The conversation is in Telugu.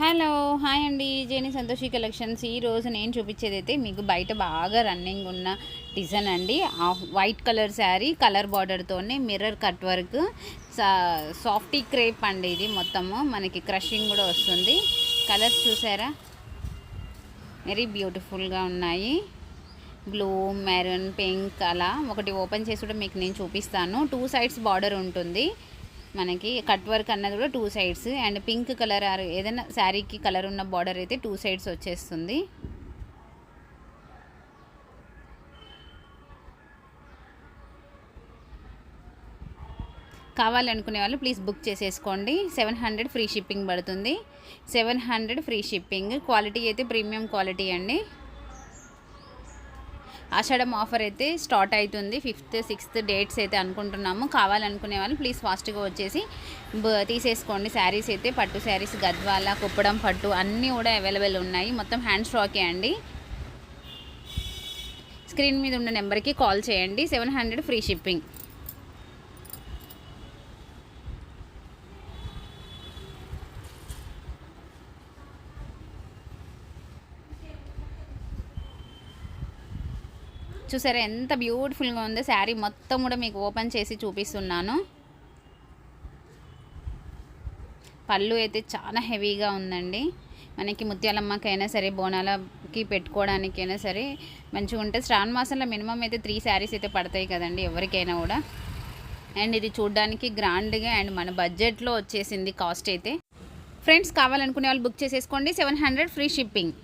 హలో హాయ్ అండి. జేని సంతోషి కలెక్షన్స్. ఈ రోజు నేను చూపించేది అయితే మీకు బయట బాగా రన్నింగ్ ఉన్న డిజైన్ అండి. White colour saree colour బార్డర్తోనే mirror cut work softy crepe అండి ఇది మొత్తము. మనకి క్రషింగ్ కూడా వస్తుంది. కలర్స్ చూసారా? వెరీ బ్యూటిఫుల్గా ఉన్నాయి. బ్లూ మెరూన్ పింక్ అలా. ఒకటి ఓపెన్ చేసి కూడా మీకు నేను చూపిస్తాను. టూ సైడ్స్ బార్డర్ ఉంటుంది. మనకి కట్ వర్క్ అన్నది కూడా two sides. And pink colour or ఏదైనా శారీకి కలర్ ఉన్న బార్డర్ అయితే టూ సైడ్స్ వచ్చేస్తుంది. కావాలనుకునే వాళ్ళు ప్లీజ్ బుక్ చేసేసుకోండి. సెవెన్ హండ్రెడ్ ఫ్రీ షిప్పింగ్ పడుతుంది. Seven hundred free shipping. Quality అయితే ప్రీమియం క్వాలిటీ అండి. ఆషాఢం ఆఫర్ అయితే స్టార్ట్ అవుతుంది. ఫిఫ్త్ సిక్స్త్ డేట్స్ అయితే అనుకుంటున్నాము. కావాలనుకునే వాళ్ళు ప్లీజ్ ఫాస్ట్గా వచ్చేసి తీసేసుకోండి. శారీస్ అయితే పట్టు శారీస్ గద్వాల కుప్పడం పట్టు అన్నీ కూడా అవైలబుల్ ఉన్నాయి. మొత్తం హ్యాండ్ స్టాకే అండి. స్క్రీన్ మీద ఉన్న నెంబర్కి కాల్ చేయండి. Seven hundred free shipping. చూసారా ఎంత బ్యూటిఫుల్గా ఉందో శారీ మొత్తం కూడా మీకు ఓపెన్ చేసి చూపిస్తున్నాను. పళ్ళు అయితే చాలా హెవీగా ఉందండి. మనకి ముత్యాలమ్మకైనా సరే బోనాలకి పెట్టుకోవడానికైనా సరే మంచిగా ఉంటుంది శ్రావణ మాసంలో మినిమం అయితే త్రీ శారీస్ అయితే పడతాయి కదండి ఎవరికైనా కూడా. అండ్ ఇది చూడడానికి గ్రాండ్గా అండ్ మన బడ్జెట్లో వచ్చేసింది కాస్ట్ అయితే. ఫ్రెండ్స్ కావాలనుకునే వాళ్ళు బుక్ చేసేసుకోండి. Seven hundred free shipping.